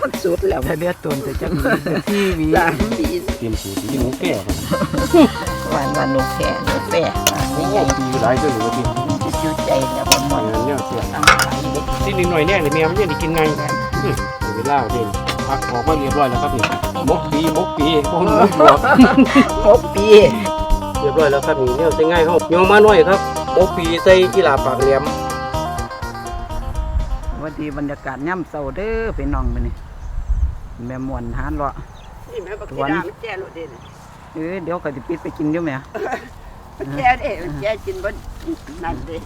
มันสุดแล้วถ้าเลือดตนจะจังมีที่วีสามปีเตรียมสูตรที่หนูแก่ครับวันวันหนูแค่หนูแปะโอ้ปีหลายเดือนหรือว่าปีอยู่ใจเนี่ยบนหมเอดเนี่ยเสียงขายเด็กที่นิดหน่อยเนี่ยเดี๋ยแมวมันจะได้กินไงเวลาเด่นพักออกมาเรียบร้อยแล้วครับนี่มกปีมกปีมกหนูบวกหกปีเรียบร้อยแล้วครับนี่เนี่ยจะง่ายเขาโยมมาหน่อยครับมกปีใส่กีฬาปากเหลี่ยม วัสดีบรรยากาศย่ำเศร้าเด้อพี่น้องมื้อนี้แม่ม่วนหานเลาะนี่แม่บอกที่ดามันแจ้รถเด่นเออเดี๋ยวก็สิปิดไปกินอยู่แหม่แจ้เด้แจ้กินบนนั่นเด้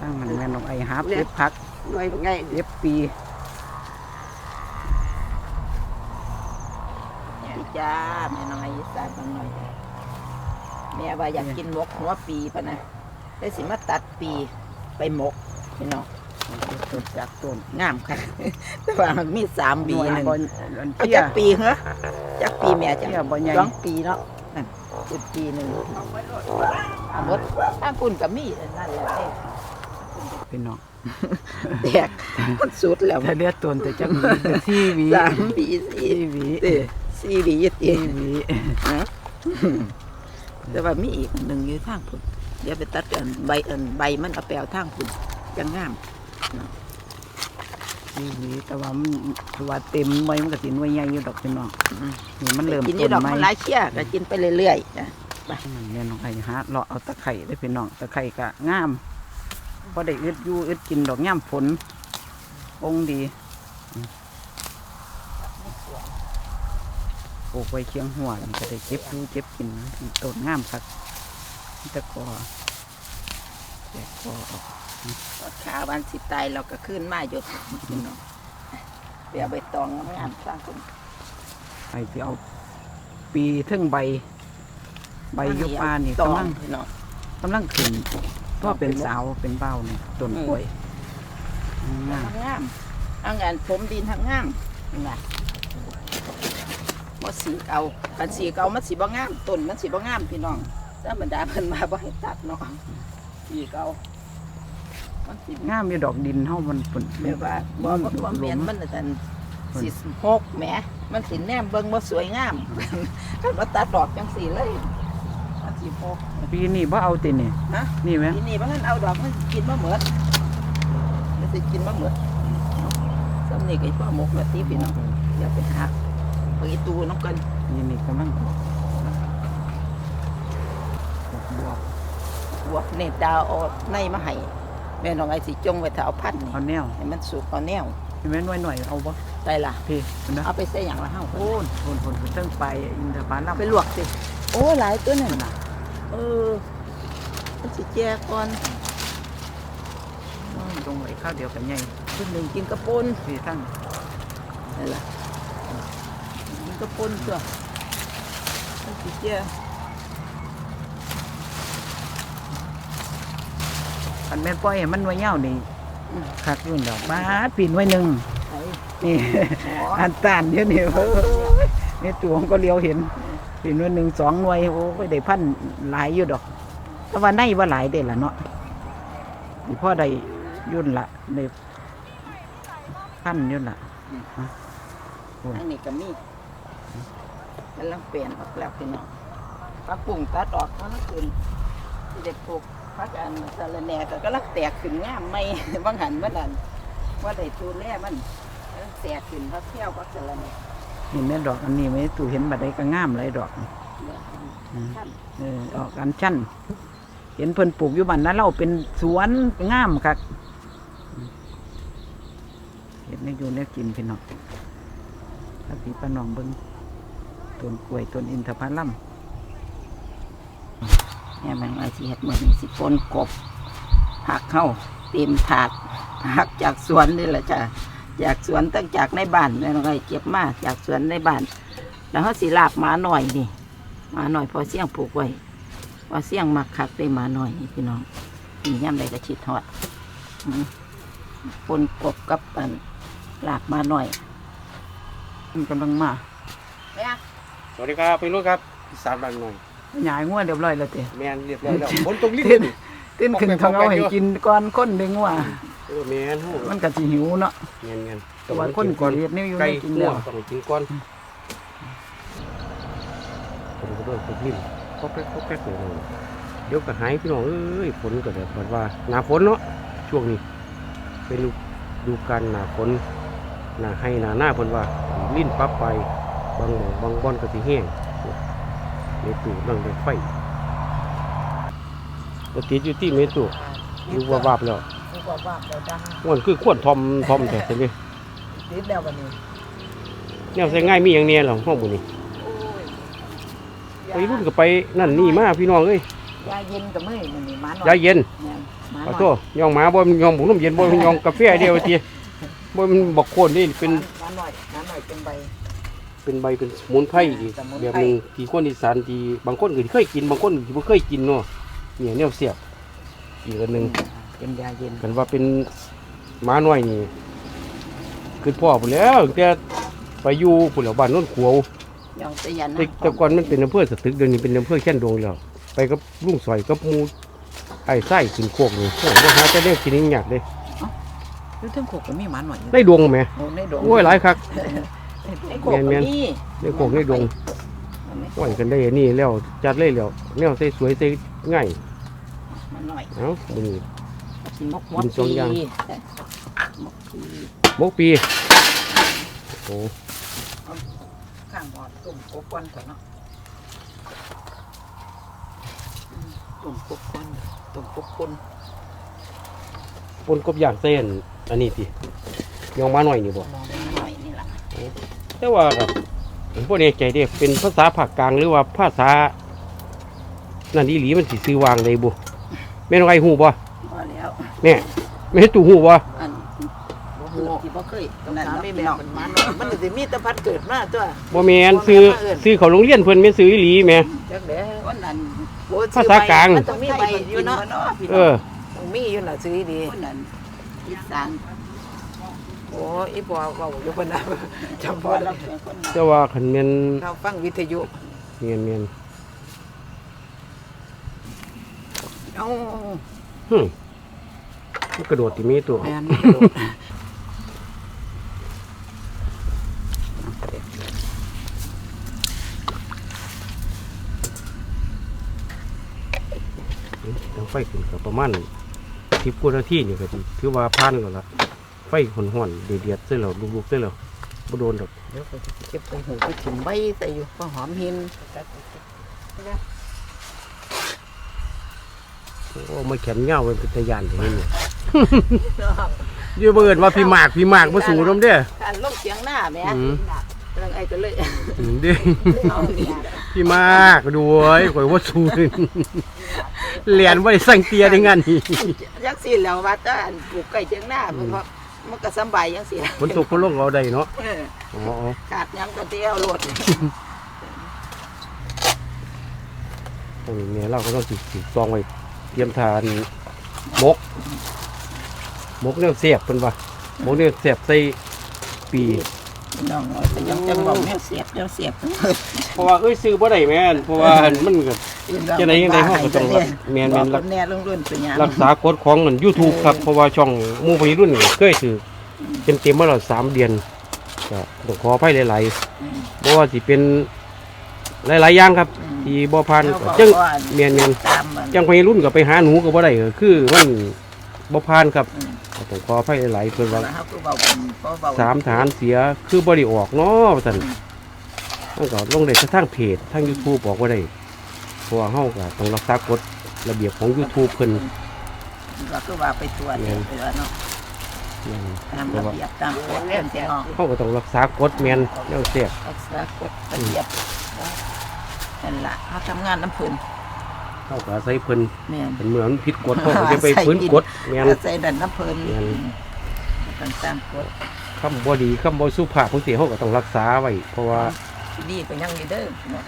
ตั้งมันแม่น้องไอ้หาเก็บผักหน่วยไงเก็บปีนี่จ้าแม่น้อยอีสานบางหน่อยแม่ว่าอยากกินหมกหัวปีปะนะได้สิมาตัดปีไปหมกพี่น้อง ต้นจากต้นงามค่ะแต่ว่ามันมีสามปีหนึ่งบ่อันเอาเพี้ยจักปีเหรอจักปีแม่จักเพี้ยบ่ใหญ่สองปีเนาะนั่นจุดปีหนึ่งเอาหมดถ้าคุณกับมีอันนั่นแหละเด้พี่น้องแตกมันสุดแล้วถ้าเลือดตนจะจังมีแต่ที่วีสามปีสี่ที่วีเด้สี่ปียี่ตีที่วีแต่ว่ามีอีกอันหนึ่งอยู่ทางพุ่นเดี๋ยวไปตัดอันใบอันใบมันเอาแปลวทางพุ่นจังงาม ที่วีแต่ว่ามันว่าเต็มไว้มันก็สิหน่วยใหญ่อยู่ดอกพี่น้องอืมนี่มันเริ่มกินอต้ยี่นดอกใหม่มันหลายเชี่ยก็กินไปเรื่อยๆจ้ะมันแม่น้องไอ้หาเลาะเอาตะไคร้ได้อพี่น้องตะไคร้ก็งามพอได้อึดอยู่อึดกินดอกย่ำฝนองดีอืมปลูกไว้เคียงหัวนี่ก็ได้เก็บอยู่เก็บกินนะต้นงามครับตะกอแตกกอออก ขาวันสิตายเราก็ขึ้นมาหยดพี่น้องเดี๋ยวไปตองงามๆสร้างคนไอ้ที่เอาปีเทึ่งใบ ใบอยุปลานี่ตอกำลังงพี่น้องกำลังขึ้นก็เป็นสาวเป็นเบ้าเนี่ยต้นกล้วยงามงามเอางานผมดินทั้งงามนะบ่สีเก่าคันสีเก่ามันสีบ่งามต้นมันสีบ่งามพี่น้องธรรมดาเพิ่นมาบ่ให้ตัดเนาะสีเก่ามันสิ งามอยู่ดอกดินเฮามันปุ่นแบบว่าบ่บ่บ่แม่นมันน่ะแต่สิหกแหมมันสิแนมเบิ่งบ่สวยงามคันบ่ตัดดอกจังสีเลยมันสิหกปีนี้บ่เอาตินี่ฮะนี่ไหมทีนี้มันเอาดอกมันกินบ่เหมือดมันสิกินบ่เหมือดสำนี่ก็พ่อหมกละตีพี่น้องอย่าไปหักไปอีตูน้องกันปีนี้กำลังออกบวบบวกเนตดาวเอาในมาให้ แม่น้องไอ้สิจงไว้ถ้าเอาพันนี่เอาแนวให้มันสุกเอาแนวเห็นไหมหน่วยหน่อยๆเอาบ่ได้ล่ะพี่เห็นนะเอาไปใส่หยังละเฮาโอ้นโอนโอนเพิ่งไปอินทผลัมไปลวกสิโอ้หลายตัวนั่นน่ะเออมันสิแจกก่อนลงไว้ข้าวเดียวกันใหญ่คนหนึ่งกินกระปนพี่ทั้งนั่นล่ะกินกระปนตัวมันสิแจ กอันแม่นปล่อยให้มันหน่วยยาวนี่คักอยู่ดอกบาดปีนไว้หนึ่งไอ้นี่หมออันตานเดี๋ยวนี้เออในตัวของก็เลี้ยวเห็นปีนไว้หนึ่งสองหน่วยโอ้ยได้พันหลายอยู่ดอกแต่ว่าในว่าหลายเด้ล่ะเนาะนี่พ่อได้ยุ่นละในพันยุ่นละอันนี้ก็มีกำลังเปลี่ยนออกแล้วพี่น้องพักปุ่งตัดออกมันขึ้นที่เด็กปลูก พักอันสะระแหน่ก็กำลังแตกขึ้นงามไม่บางหันเมื่อนั้นว่าได้ตูแลมันกำลังแตกขึ้นพักเที่ยวพักสะระแหน่นี่แม่ดอกอันนี้ไม่ตู่เห็นบัดใดก็งามหลายดอกเนี่ยอืมท่านเออออกกันชั้นเห็นเพิ่นปลูกอยู่บ้านนั้นเราเป็นสวนงามคักเห็นในอยู่ในกินพี่น้องถ้าพี่ป้าน้องเบิ่งต้นกล้วยต้นอินทผลัม เนี่ยมันไอสิเฮ็ดเหมือนสิปนกบหักเข้าเต็มถาดหักจากสวนนี่แหละจ้ะจากสวนตั้งจากในบ้านนี่ไงเก็บมาจากสวนในบ้าน แล้วเขาสิลาบมาหน่อยนี่มาหน่อยพอเสี่ยงปลูกไว้พอเสี่ยงมักคักได้มาหน่อยนี่พี่น้องมีย่ำใดก็ชิดทอดปนกบกับอันลาบมาหน่อยมันกำลังมาเนี่ยสวัสดีครับพี่ลูกครับสานบางหน่อย หยายงัวเรียบร้อยแล้วเต้แมนเรียบร้อยแล้วฝนตกลิ้นนี่ติ้นขึ้นทางเอาให้กินก่อนคนเด้งว่าเออแมนโหมันก็สิหิวเนาะเงี้ยเงี้ยแต่ว่าคนก่อนเฮ็ดแนวอยู่ไก่แนวกินหัแล้ววต้องกินก่อนผมก็เริ่มคนลิ้นก็แป๊กก็แป๊กเลยเดี๋ยวก็หายพี่น้องเอ้ยฝนก็เดี๋ยวบอกว่าหนาฝนเนาะช่วงนี้ เป็นฤดูการหนาฝนหนาให้หนาหน้าเพิ่นว่าลิ้นปั๊บไปบางหม่องบางบ่อนก็สิแห้ง ในตู้นั่งในไฟก็ติดอยู่ที่เมตุอยู่ว่าบาบแล้วคือว่าว่าเดี๋ยวดังมันคือขวนทอมทอมแต่ทีนี้ติดแล้วบัดนี้แนวใส่ง่ายมีอย่างเนี้ยหรอห้องบุนี้โอ้ยไปรุ่นก็ไปนั่นนี่มาพี่น้องเอ้ยยาเย็นกับมื้อมันนี่หมาหน่อยยาเย็นแม่นหมาหขอน่โทอยษยองหมาบ่มันยองบุ้งน้ำเย็นบ่มันยองกาแฟเดียวทีบ่มันบอกโคนนี่เป็นหมาหน่อยหมาหน่อยเป็นใบ เป็นใบเป็นสมุนไพรอีกสมุนไพร แบบหนึงที่คนอีสานที่บางคนก็เคยกิน บางคนก็บ่เคยกินเนาะเนี่ยแนวเสียบอีกอันหนึงเป็นยาเย็นกันว่าเป็นหมาน้อยนี่คือพ่อพุ่นแล้วตั้งแต่ไปอยู่พุ่นแล้วบ้านโน้นขวาว ยองตะยันแต่แต่ก่อนมันเป็นอำเภอสตึกเดี๋ยวนี้เป็นอำเภอแค่นดงแล้ว ไปกับลุงสอยกับหมูไอ้ไส้ขึ้นโคกนี่โอ้โหหาแต่เรื่องกินนี่ยากเลยอยู่เทั้งโคกก็มีหมาหน่อยอยู่ได้ดวงไหมโอ้ในดงโอ้ยหลายคัก ไอ้โขกแม่นนี่ได้โคกได้ดวงไหวกันได้อันนี่แล้วจัดเลยแล้วแนวใส่สวยใส่ง่ายมันหน่อยเอ้ามือกินมกมกินสองอย่างปีมกปีมกปีโอ้ข้างหอดตุ่มกบก่อนก่อนเนาะตุ่มกบก่อนตุ่มกบคนปนกบย่างเส้นอันนี้สิยองมาหน่อยนี่บ่ แต่ว่าครับผมบ่แน่ใจเด้เป็นภาษาภาคกลางหรือว่าภาษา นั่นอีหลีมันสิซื้อวางได้บ่แม่นไอ้ฮู้บ่พอแล้วแม่แม่ตู่ฮู้บ่อันบ่คือฮู้ที่บ่เคยต้องนั่นถามเนาะแม่พี่แม่น้องมันหมาหน่อยมันสิมีแต่พัดเกิดมาตัวบ่แม่นซื้อซื้อเขาโรงเรียนเพิ่นแม่นซื้ออีหลีแม่จักแด้คนนั้นโอ้ภาษากลางมันต้องมีใบอยู่เนาะพี่เอน้องอต้องมีอยู่น่ะซื้อดีคนนั้นอีสาน โอ้อีพ่อเว้าอยู่เพิ่นน่ะจำพบ่อได้เราเป็นคนนั้นแต่ว่าคันแม่นเราฟังวิทยุแม่นแม่นเอ้าหึมันกระโดดที่มีตัวแม่นมันกระโดดทางไฟขึ้นก็ประมาณ10กว่านาทีนี่ก็ถือว่าผ่านแล้วล่ะ ไฟห่อนๆเดือดๆใส่แล้วลุกๆใส่แล้วบ่โดนดอกเดี๋ยวก็จะเก็บไปหูไปถิ่มใบใส่อยู่ก็หอมหินโอ้มาแขนยาวเป็นตะยานอย่างนี้นี่อยู่เบิ่นว่าพี่มากพี่มากบ่สู้นำเด้อการลงเสียงหน้าแหม่อืมเรื่องไอ้ก็เลยอืมเด้เอานี่พี่มากด้วยข่อยว่าสู้เรียนบ่ได้สั่งเตียได้งั้นนี่จักสิแล้วว่าถ้าอันปลูกไก่เชียงหน้ามันก็ มันก็สำบายจังซี่ล่ะฝนตกฝนลงเอาได้เนาะเอออ๋ออ๋อขาดหยังก็เที่ยวรถตรงนี้เนี่ยเราก็ต้องสิสิซองไว้เตรียมทานมกมกเนี่ยเสียบเพิ่นว่ามกเนี่ยเสียบใส่ปี น้องน้อยก็ยังจังบอกแม่เสียบยังเสียบเพราะว่าเอ้ยซื้อบ่ได้แม่นเพราะว่ามันก็ จะได้ยังไงเฮาก็ต้องรักแม่นๆรัรักกแน่รุ่นรุ่นเป็นหยังรักษากฎของอัน YouTube ครับเพราะว่าช่องหมู่พยรุ่นนี่เคยถือเป็นเต็มมาแล้วสามเดือนก็ต้องขออภัยหลายๆเพราะว่าสิเป็นหลายๆอย่างครับที่บ่ผ่านเราก็บอกจังว่าเมียนเมียนตามมัน จังพยรุ่นก็ไปหาหนูก็บ่ได้ก็คือมันบ่ผ่านครับก็ต้ องขออภัยหลายๆเพิ่นว่าเฮาคือเบาเป็นเพราะเบาสามฐานเสียคือบ่ได้ออกเนาะว่าซั่นมันก็ลงได้ทางเพจทาง YouTube บอกว่าได้เพราะว่าเฮาก็ต้องรักษากฎระเบียบของ YouTube เพิ่นก็คือว่าไปตรวจไปแล้วเนาะอืมตามระเบียบตามกฎเรื่องที่น้องเขาก็ต้องรักษากฎแมนแนวเสียบรักษากฎระเบียบนั่นล่ะเฮาทำงานน้ำเพิ่น เขาก็อาศัยเพิ่นแม่นเป็นเหมือนผิดกฎเขาก็จะไปฝืนกฎแมนอาศัยดันน้ำเพิ่นแม่นต้องตามกฎคำบ่ดีคำบ่สุภาพบางทีเขาก็ต้องรักษาไว้เพราะว่าดีก็ยังดีเด้อเนาะ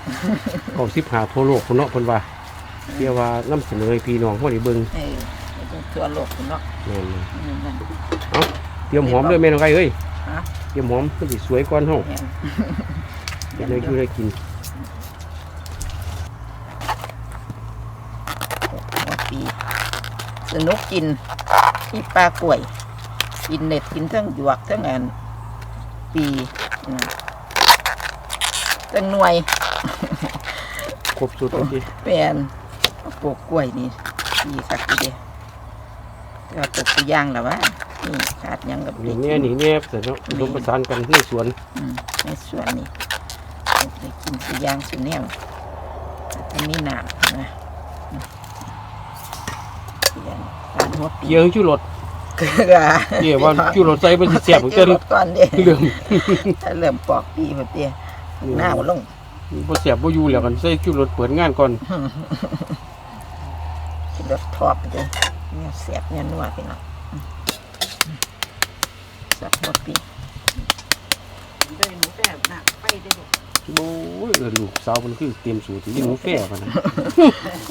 เขาสิบหาทั่วโลกพุ่นเนาะเพิ่นว่าเรียกว่านํเสนอให้พี่น้องเขาได้เบิ่งเออทั่วโลกเนาะแม่นอืมนั่นเตรียมหอมด้วยแม่น้องไอ้เอ้ยฮะ เตรียมหอมมันสิสวยก่อนเฮาแม่นจะได้อยู่ได้กิน หัวปี สนุกกินที่ปลากล้วย กินเน็ตกินทั้งหยวกทั้งอันปีอืมจังหน่วยครบสุดเลยทีแปลนปลูกกล้วยนี่ดีคักทีเดียวแต่ว่าปลูกตัวอย่างแล้ววะนี่ขาดหยังกับนี่แน่นี่แน่เสร็จแล้วผสมประสานกันในสวนอืมในสวนนี่ได้กินตัวอย่างสุดแนวอันนี้หนามนะอืมเขียนการหัวปีเกี่ยวชูรสเกลือเกี่ยวว่าชูรสใส่มันสิแซ่บเหมือนกันเริ่มก่อนเด้เรื่องถ้าเริ่มปอกปีแบบเดียหน้ามันลงบ่แซ่บบ่อยู่แล้วกันใส่ชูรสเปิดงานก่อนรถทอดเลยเนี่ยเสียบเนี่ยนัวพี่น้องสับหัวปีได้หนูแป้บน่ะไปได้บ่โอ้ยเออลูกสาวมันคือเตรียมสูตรที่หนูแฟ่กันนะ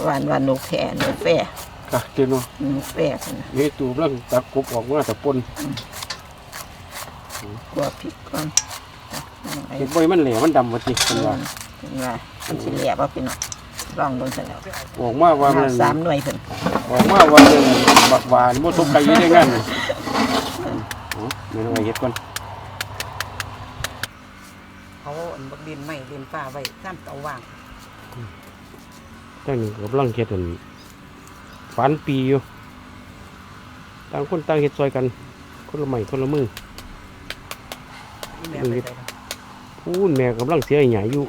หวานหวานหนูแผ่หนูแฟ่ กะเจนเนาะหนูแฟ่พุ่นน่ะเฮ็ดตูบแล้วตักกบออกมาแต่ปนกลัวพริกก่อนไอ้เฮ็ดบ่ให้มันแหลมมันดำว่าติเพิ่นว่าเป็นว่ามันสิแหลบว่าพี่น้องลองดูซะแล้วออกมาว่ามันสามหน่วยเพิ่นออกมาว่าเรื่องบักหวานบ่ตกไก่อยู่ได้งานนี่อ๋อไม่ต้องไปเฮ็ดก่อนเขาอันบักดินไม้ดินฟ้าไว้ซ้ำเตาว่าง ตั้งนี้กำลังเฮ็ดอัน ฝันปีอยู่ต่างคนต่างเฮ็ดซอยกัน คนละไม้คนละมืออีแม่ไปได้บ่พูนแม่กำลังเสียใหญ่อยู่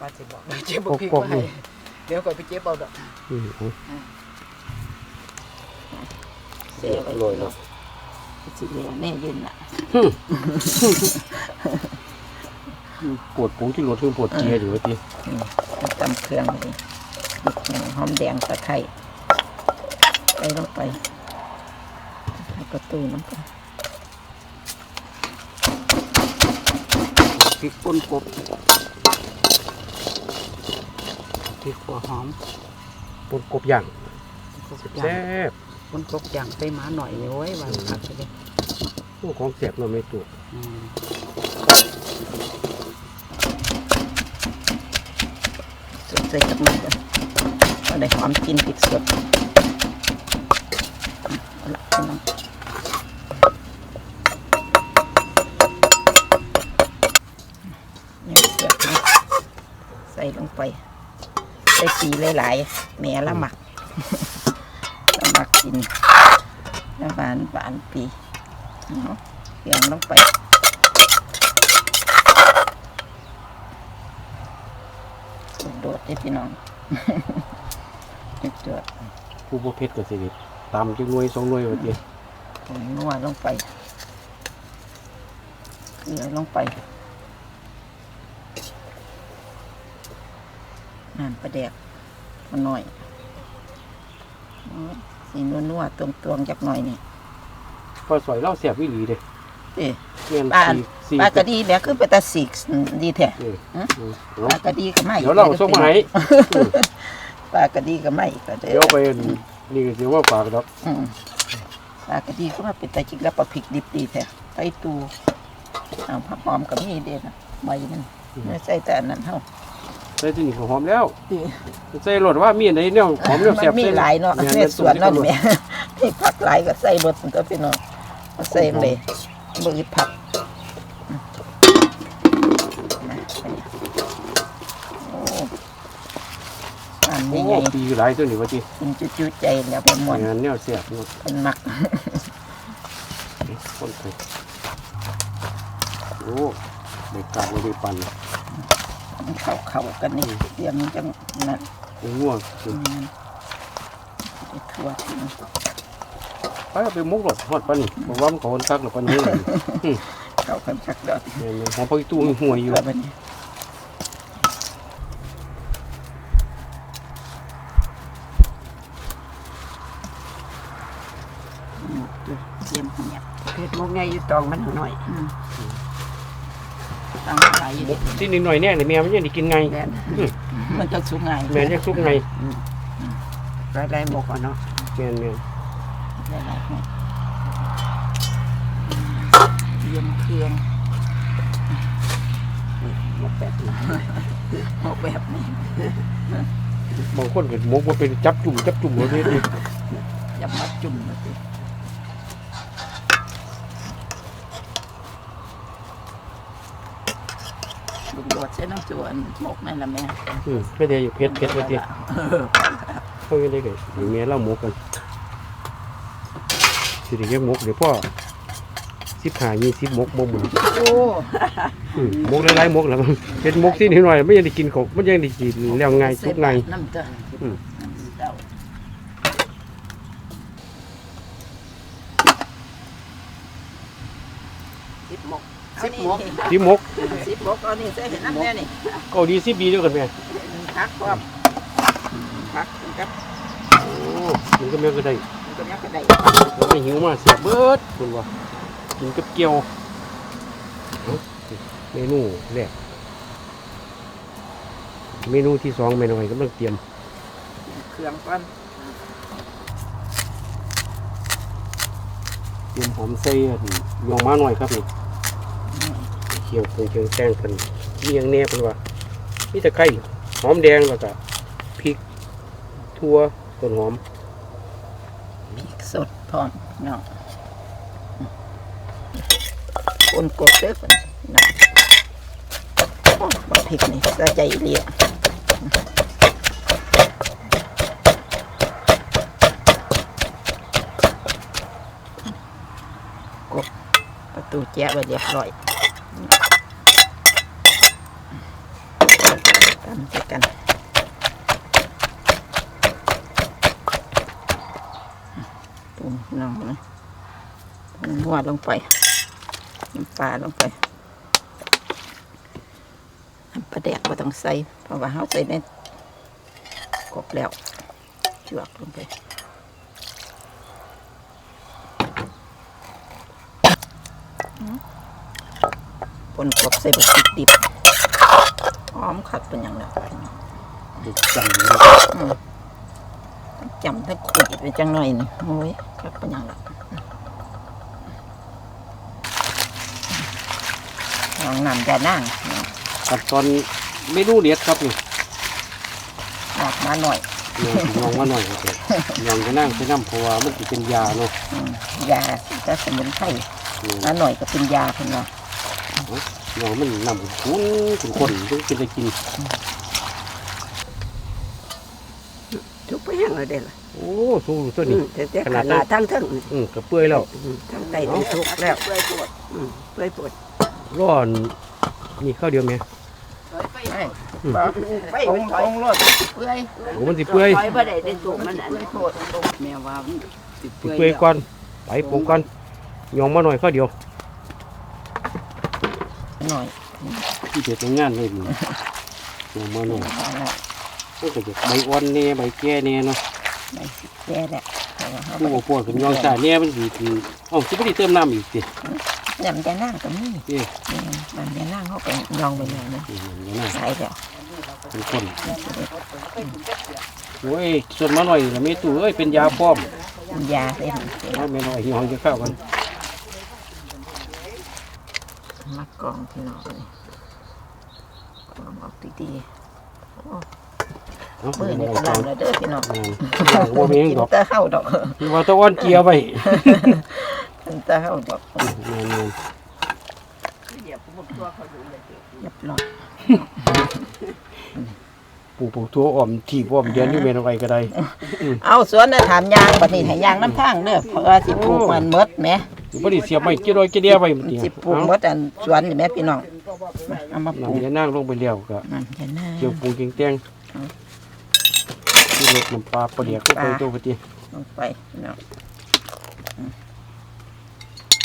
ว่าสิบอกเจ็บบ่พริกกอกๆมาให้นี่เดี๋ยวก่อนไปเจ็บเอาดอกอืมเอาเสียไปอร่อยเนาะสิแหลบแน่ยืนน่ะปวดผงที่รถคือปวดเจียอยู่ว่าติอืมแล้วตำเครื่องเลยพริกแห้งหอมแดงตะไคร้ ใส่ลงไปให้ประตูน้ำกันพริกป่นกบพริกหัวหอมปวดกบย่างกบแซ่ย่างบป่นกบย่างใส่หมาหน่อยนี่โอ้ยว่าคักไปเลยโอ้ของแซ่บเนาะแม่ตัวอืมสดใส่กับมันกันก็ได้หอมกลินพริกสดเอาละพี่น้องเนี่ยเสียบนะใส่ ลงไปใส่ปีหลายๆแม่ละหมักละหมักกินละบานบานปีเอาเสียงลงไปโดดได้พี่น้องโดดผู้บ่เผ็ดก็สิได้ตามจักหน่วยสองหน่วยว่าติผงนัวลงไปเกลือลงไป น้ำปลาแดกมาหน่อยอ๋อสีนัวๆตรงๆจักหน่อยนี่พอสวยเราแซ่บอีหลีเด้เอ้แม่นบ้านสี่สี่ปลากระดีเนี่ยคือเป็นตาสีกดีแท้เออฮะเออปลากระดีก็ไม่เดี๋ยวเราส่งมาให้ปลากระดีก็ไม่ก็เด้เดี๋ยวไปนี่ก็สิว่าฝากดอกอืมปลากระดีก็มาเป็นแต่จริงแล้วปลาพริกดิบดีแท้ใส่ตูเอาผักหอมกับมีเด็ดใบมันไม่ใส่แต่อันนั้นเท่า ใส่ที่นี่ก็หอมแล้วใส่รสว่ามีอันใดแนวหอมแนวมัแซ่บมีใส่หลายเนาะแม่ในสวนนั่นแหม่มีผักหลายก็ใส่รสมันก็พี่น้องเอาใส่เลยบริผักอืมมาไปโอ้อันโอ้ใหญ่ปีหลายตัวนี่ว่าติๆกินจุๆใจแล้วบ่ม่วนงานแนวแซ่บเนาะเป็นมัก คนไทยโอ้เด็กกาดไม่ได้ปั่น เข้าเข้ากันนี่เดี๋ยมจังนั่นไอ้ง่วงอืมไปทั่วทิ้งไปเอาไปมุกรถฮอดปานนี่บอกว่ามันขาคนคักหรือปานนี้เลยเข้ากันชักดอกแม่นๆหอมพักตู้ห่วยอยู่แบบนี้อืมเตรียมเหียบเผ็ดมกไงอยู่ตองมันหน่อยอื ตั้งขายอยู่มุกที่นิดหน่อยแน่เลยแม่มันยังได้กินไงแดนมันจะสุกง่ายแม่ยังซุกไงไรไรหมกอะเนาะแม่นแม่นหลายๆเนี่ยเตรียมเครื่องหมกแบบนี้หมกแบบนี้บางคนก็มุกว่าเป็นจับจุ่มจับจุ่มเลยนี่อย่ามาจุ่มมาสิ ลูกโดดใส่น้ำจวนหมกนั่นละแม่อืมไม่ได้อยู่เพชรเพชรว่าติเออเขาไม่ได้ก็ให้แม่เล่าหมกกันสิเรียกหมกเดี๋ยวพ่อ15 20หมกบ่หมือโอ้อืมหมกหลายๆหมกแล้วมันเป็นหมกที่นิดหน่อยไม่ยังได้กินของไม่ยังได้กินแล้วง่ายสุกง่ายน้ำจ้ะอืมน้ำเต้าสิบหมก สิบห มกสิหมกสิบหมกเอานี่ใส่เห็นน้ำแน่นี่ก็ดีสิบีด้วยกันแม่พักพร้อมพักกับโอ้มันก็แม่ก็ได้ตัวนี้ก็ได้เราไม่หิวมาเสียเบิดคุณว่ากินกับเกี๊ยวเอาเมนูแรกเมนูที่สองเมนูอะไรกำลังเตรียม เครื่องก่อนเตรียมหอมใส่อันยองมาหน่อยครับนี่ เคี่ยวเป็นเครื่องแกงเป็นมีอย่างแน่เป็นว่ามีต่ไข่หอมแดงแล้วก็พริกทั่วต้นหอมพริกสดพร้อมเนาะคนกบเด้อคนเนาะโอ้บักพริกนี่สะใจเรียกบประตูแจ้ไว้เรียบร้อย กันใส่กันปรุงน้ำนะปรุงหัวลงไปน้ำปลาลงไปน้ำปลาแดกก็ต้องใส่เพราะว่าเขาใส่ในกบแล้วจวกลงไป ปนกบใส่บะติดดิบหอมคักเป็นอย่างนั้นดูจังเลยจำถ้าขุดไปจังหน่อยหนึงโอ้ยคักเป็นอย่างนั้นลองนำจะนั่งขั้นตอนเมนูเด็ดครับนี่ออกมาหน่อยลองลองมาหน่อยครับลองจะนั่งไปน้ำเพราะว่ามันจะเป็นยาเนาะอืมยาจะสมุนไพรอืมมาหน่อยก็เป็นยาเพิ่นว่า ลองมันนำคุ้นคุ้นคนจึงจะได้กินทุกไปแห้งเลยเด้ล่ะโอ้สู้ตัวนี้แต่ขนาดทั้งทั้งอืมกระเปื่อยแล้วทั้งไตทั้งทุกแล้วเปื่อยปวดอืมเปื่อยปวดร้อนนี่ข้าวเดียวไหมไปอืมไปองรถเปื่อยโอ้มันสิเปื่อยไปบ่ได้ได้ตัวมันอันนี้โทษแม่ว่าสิเปื่อยก่อนไปปรุงก่อนยองมาหน่อยข้าวเดียว หน่อยที่เด็ดงานเลยนี่ยองมาหน่อยเอาละก็จะใบอ่อนแน่ใบแก่แน่เนาะได้สิแก่แหละเพราะว่าเขาดูว่าปวดเป็นยองจ่าแน่มันสิคืออ๋อสิบ่ได้เติมน้ำอีกสิยำจะนั่งก็มีเอ้ยอืมยำจะนั่งเขาก็ยองไปเลยนะนี่อย่างนั้นใส่แล้วเป็นคนโอ้ยส่วนมาหน่อยละเมตู้เอ้ยเป็นยาป้อมเป็นยาเลยเอาเมนูไอ้ที่ห้องจะเข้ากัน มัดกองพี่น้องเลยกองออกดีๆเอามือเมนี่นูก็ก่ลาองนแล้วเด้อพี่น้องอืมว่ามีหยังดอกกินแตะเฮาดอกคือว่าตะวันเกียร์ไว้กินแตะเฮาดอกแม่นเรียบร้อยๆปลูกปลูกทั่วอ้อมที่อ้อมเดือนอยู่เมนูไว้ก็ได้ เอาสวนน่ะถามยางบัดนี้ให้ยางน้ำทางเด้อเพราะว่าสิปลูกมันหมดแหม บ่ได้เสียบไม้เกี่ยวดอยเกี่ยวเดียวไว้มันสิปลูกหมดอันสวนนี่แหม่พี่น้องเอามาปลูกน้ำจะนั่งลงไปเลี้ยวก็นั่นจะน่าเกี่ยวปรุงเกียงแตงที่รถน้ำปลาปลาเดียกก็ไปตัวปฏิลงไปพี่น้อง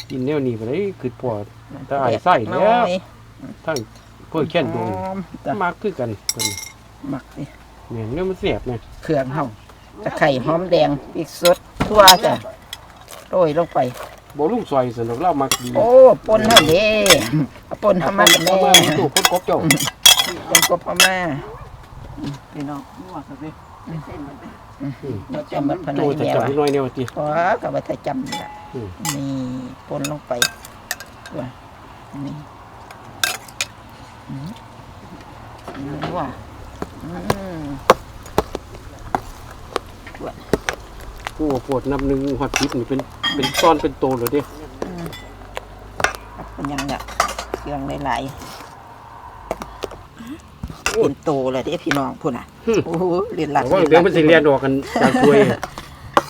กินแนวนี้ไปเลยคือปวดแต่อ้ายไส้แล้วทั้งเพื่อแค่นดวงจ้ะมากคือกันเพิ่นหมักสิแม่นเนี่ยมันเสียบเนี่ยเครื่องเฮาตะไคร้หอมแดงพริกสดทั่วจ้ะโรยลงไป บ่ลุงซอยสนุกเล่ามักดีโอ้ปนเฮาเด้เอาปนเฮามาแม่เอามาตู้คนกบเจ้าเป็นกบพม่าอืมพี่น้องนัวครับพี่เราจำมันพนัตู้ยจะแม่จับว่านิดหน่อยเนี่ยว่าติขอกับว่าถ้าจำนี่ละอืมนี่ปนลงไปว่านี่อืมนัวอืมผู้ว่า ปวดนับหนึงฮอดทิพนี่เป็นเป็นตอนเป็นโตเลยเด้เป็นยังไงเครื่องหลายเป็นโตเลยเด้พี่น้องพุ่นน่ะหึโอ้โหเรียนหลักว่าเดี๋ยวมันสิเรียนออกกันจากถ้วย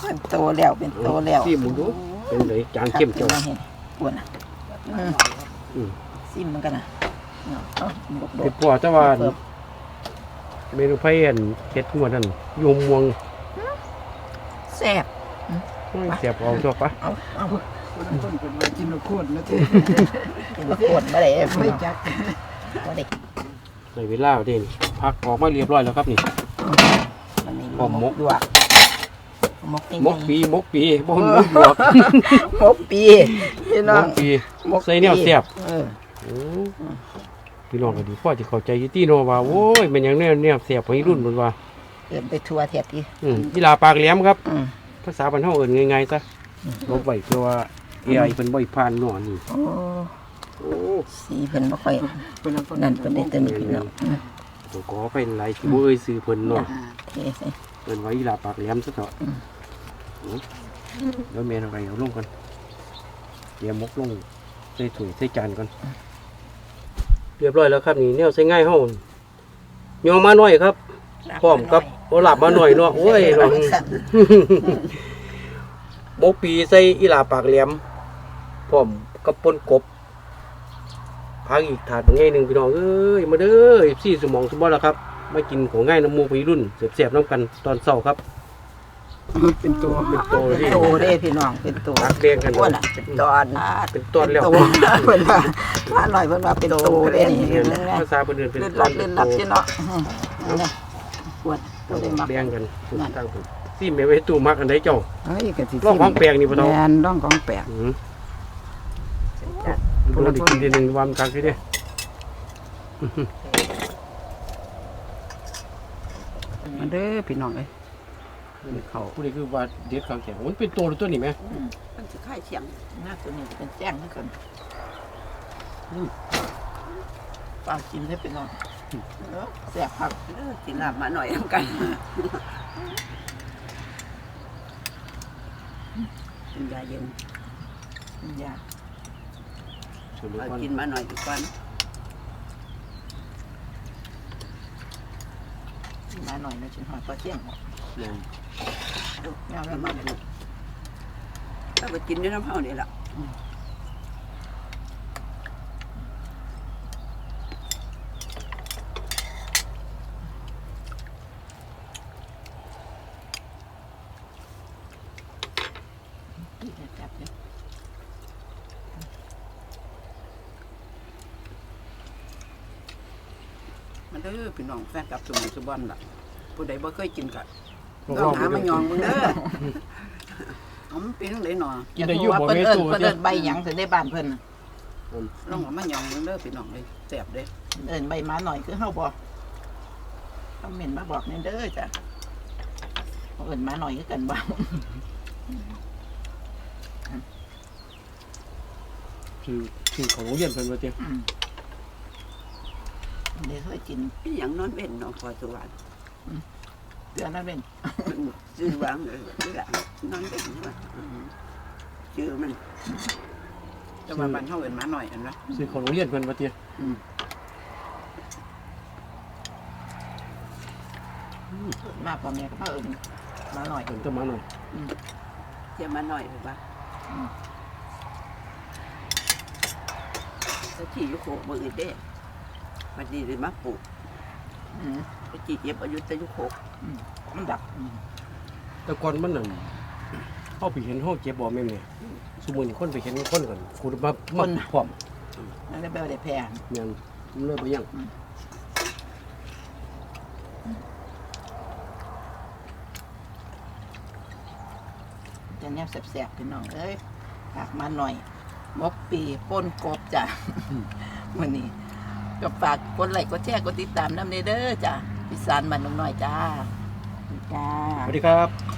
เป็นโตแล้วเป็นโตแล้วที่มึงดูเป็นเลยจานเข้มเจ้าครับพี่น้องเห็นพุ่นน่ะอืมอืมซิมมันกันนะเอาเอาโดเป็ดนพ่อแต่ว่าเพิ่มเมนูไผ่อันเฮ็ดงวดนั่นยมม่วง แซ่บโอ้ยเสียบเอาทั่วปะเอาเอาคนนั้นคนเป็นว่ากินแล้วโคตรนะทีเป็นขวดมาเลยไม่จักมาเลยในเวลาเด่นพักออกมาเรียบร้อยแล้วครับนี่มันนี่หอมมกดวกมกนี่มกปีมกปีบ่มกบวกมกปีพี่น้มองกปีใส่แนวเสียบเออโอ้พี่น้องก็ดีพ่อจะเข้าใจอยู่ที่โนว่าโอ้ยมันหยังแนวแนวเสียบของรุ่นมันว่า เดินไปทัวร์เทียบทีอืมกีฬาปากแหลมครับ อืม ภาษาบ้านเฮาเอิ้นง่ายๆซะลบไว้เพื่อว่า AI เพิ่นบ่ให้ผ่านเนาะนี่ โอ้โอ้สีเพิ่นบ่ค่อยคนนั้นคนนั่นเพิ่นได้เต็มพี่น้องอืมตัวขอเป็นไรที่บ่เอ่ยซื้อเพิ่นเนาะ โอเคสิเพิ่นไว้กีฬาปากแหลมซะเถอะอืมแล้วแม่นอะไรเอาลงกันเตรียมมกลงใส่ถ้วยใส่จานก่อน เรียบร้อยแล้วครับนี่แนวใส่ง่ายเฮายอมาหน่อยครับ พร้อมกับ โอหลับมาหน่อยเนาะโอ้ยเนาะหมกปีใส่อีหลาปากแหลมพร้อมกับปนกบพักอีกถาดบางแง่หนึ่งพี่น้องเอ้ยมาเด้อสี่สมองสมบัติแล้วครับมากินของง่ายน้ำมูกพี่รุ่นเสียบๆน้ำกันตอนเช้าครับเป็นตัวเป็นโตเลยที่โตเด้พี่น้องเป็นโตตักเรียงกันอ้วนอะเป็นตอนเป็นต้นแล้วโตเพิ่นว่าว่าหน่อยเพิ่นว่าเป็นโตเด้นี่เห็นไหมภาษาเป็นเดือนเป็นลื่นต้ลันบลื่นลับสิเนาะอืมเอาเลยปวดตัวได้มักเรียงกันถูกตั้งถูกซี่แม่ไว้ตู้มักอันใดเจ้าเฮ้ยกะสิลองของแปลงนี่พ่อเฒ่าแมนร่องของแปลกอืมโดนอีกทีเดียวหนึ่งวามกักทีเดียวมาเด้อพี่น้องเอ้ยเขาผู้นี้คือว่าเด็ดข้างแข็งมันเป็นตัวหรือตัวนี้ไหมมันสิคล้ายเสียงหน้าตัวนี้จะเป็นแจ้งเหมือนกันปากกินได้เป็นน้อง เออแสบผักเออกินลาบมาหน่อยแล้วกันกินยาเย็นยาส่วนเอาก่อนกินมาหน่อยดีกว่ามาหน่อยนะฉันหอดปลาเที่ยงหมดเนี่ยยาแล้วมาดูถ้าไปกินด้วยน้ำเผานี่แหละ จับเลย มันเด้อ พี่น้องแฟนกับสมุนสุบอนล่ะ ผู้ใดบ่เคยกินก็ลองลองๆหาไปมาดูยองมึงเด้อเอามันเป็นจังไดหนอกินได้อยู่ว่าบ่เพิ่นแม่เอิ้นตู้เพิ่นเด้เอิ้นใบหยังถึงได้บ้านเพิ่นน่ะลองเอามายองมึงเด้อพี่น้องเลยแซ่บเด้เอิ้นใบหมาหน่อยคือเฮาบ่คอมเมนต์มาบอกแม่นเด้อจ้ะเอิ้นหมาหน่อยคือกันบ่คือคือของโรงเรียนเพิ่นว่าเจ้อืม เดี๋ยวเคยกินพี่หยังนอนเว้นเนาะพอสุวรรณเดือนละเป็นชื่อวางเลยชื่อหลังนอนเว้นใช่ไหมอืมชื่อมันแต่ว่าบ้านเฮาเอิ้นหมาหน่อยอันนะคือของโรงเรียนเพิ่นว่าเจ้มาพ่อแม่ก็พาเอิ้นหมาหน่อยเพิ่นต้องมาหน่อยเจ้ามาหน่อยหรือว่าอืมแล้วที่อยู่โคกบ่อื่นเด้ บัดนี้เลยมาปลูกอืมไปจีเย็บอายุแต่อยู่โคกมันดับอืมแต่ก่อนมันนั่นเฮาไปเห็นเฮาเจ็บบ่แม่นนี่สมมุตินี่คนไปเห็นคนกันขุดมามาพร้อมนั่นได้แปลว่าได้แพ้แม่นมันเลยบ่ยังจะแนบแสบๆพี่น้องเอ้ยฝากมาหน่อยมกปีป้นกบจ้ะวันนี้ ก็ฝากกดไลค์กดแชร์กดติดตามน้ำเนเด้อจ้ะพิสานมันน้องน้อยจ้าจ้า สวัสดีครับ